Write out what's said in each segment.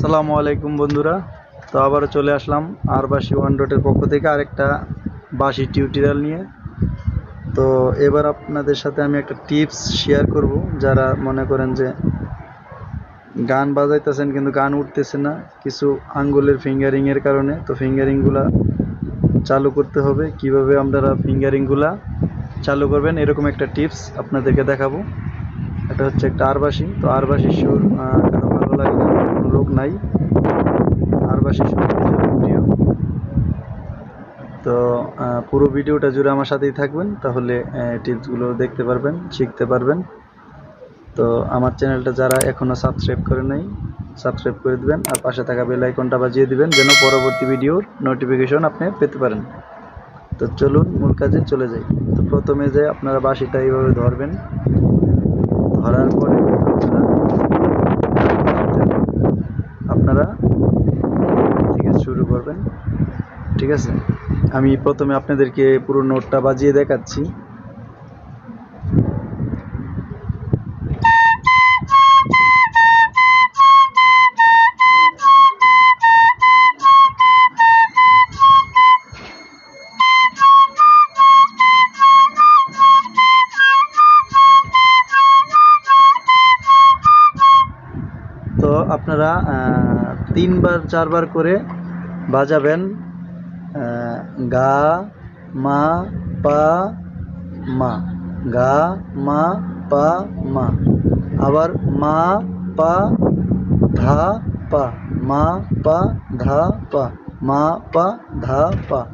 আসসালামু আলাইকুম বন্ধুরা। তো আবারও চলে আসলাম আর বাসি ওয়ান ডটের পক্ষ থেকে আরেকটা বাসি টিউটোরিয়াল নিয়ে। তো এবার আপনাদের সাথে আমি একটা টিপস শেয়ার করব। যারা মনে করেন যে গান বাজাইতেছেন কিন্তু গান উঠতেছে না, কিছু আঙ্গুলের ফিঙ্গারিংয়ের কারণে। তো ফিঙ্গারিংগুলা চালু করতে হবে। কীভাবে আপনারা ফিঙ্গারিংগুলা চালু করবেন, এরকম একটা টিপস আপনাদেরকে দেখাবো। এটা হচ্ছে একটা আরবাসি। তো আরবাসির সুর আহ, কারও ভালো লাগে না কোনো লোক নাই আরবাসি সুর প্রিয়। তো পুরো ভিডিওটা জুড়ে আমার সাথেই থাকবেন, তাহলে টিপসগুলো দেখতে পারবেন, শিখতে পারবেন। তো, আমার চ্যানেলটা যারা এখনও সাবস্ক্রাইব করে নাই, সাবস্ক্রাইব করে দিবেন, আর পাশে থাকা বেল আইকনটা বাজিয়ে দিবেন, যেন পরবর্তী ভিডিওর নোটিফিকেশন আপনি পেতে পারেন। তো, চলুন, মূল কাজে চলে যাই। তো, প্রথমে যে আপনারা বাঁশিটা এইভাবে ধরবেন, ধরার পরে আপনারা- আপনারা থেকে শুরু করবেন ঠিক আছে? আমি প্রথমে আপনাদেরকে পুরো নোটটা বাজিয়ে দেখাচ্ছি। তো আপনারা তিনবার চারবার করে বাজাবেন আহ, গা মা পা মা। গা মা পা মা। আবার মা পা ধা পা। মা পা ধা পা। মা পা ধা পা।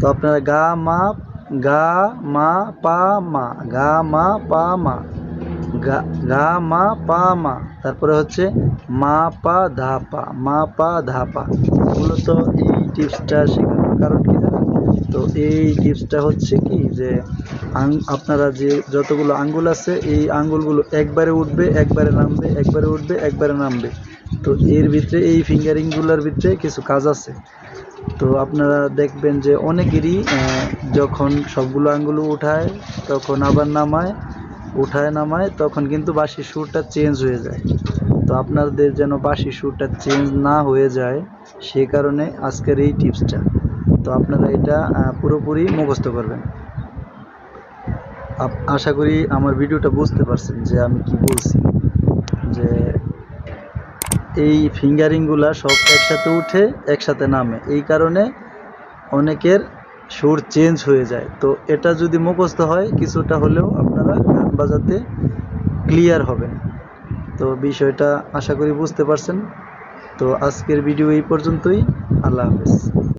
তো আপনারা গা মা গা মা পা মা। গা মা পা মা। গা মা, পা, মা। তারপরে হচ্ছে মা, পা, ধা, পা। মা, পা, ধা, পা। মূলত এই টিপসটা শেখানোর কারণ কি জানেন? তো এই টিপসটা হচ্ছে কি যে আপনারা যে যতগুলো আঙ্গুল আছে, এই আঙ্গুলগুলো একবারে উঠবে, একবারে নামবে, একবারে উঠবে, একবারে নামবে। তো এর ভিতরে, এই ফিঙ্গারিংগুলোর ভিতরে কিছু কাজ আছে। তো আপনারা দেখবেন যে অনেকেরই যখন সবগুলো আঙ্গুল উঠায়, তখন আবার নামায় উঠায় নামায় তখন কিন্তু বাঁশির সুরটা চেঞ্জ হয়ে যায়। তো আপনাদের যেন বাঁশির সুরটা চেঞ্জ না হয়ে যায়, সে কারণে আজকের এই টিপসটা। তো আপনারা এটা পুরোপুরি মুখস্থ করবেন। আশা করি আমার ভিডিওটা বুঝতে পারছেন যে আমি কি বলছি। যে এই ফিঙ্গারিংগুলা সব একসাথে উঠে, একসাথে নামে। এই কারণে অনেকের সুর চেঞ্জ হয়ে যায়। তো এটা যদি মুখস্থ হয়, কিছুটা হলেও আপনারা গান বাজাতে ক্লিয়ার হবেন। তো বিষয়টা আশা করি বুঝতে পারছেন। তো আজকের ভিডিও এই পর্যন্তই। আল্লাহ হাফেজ।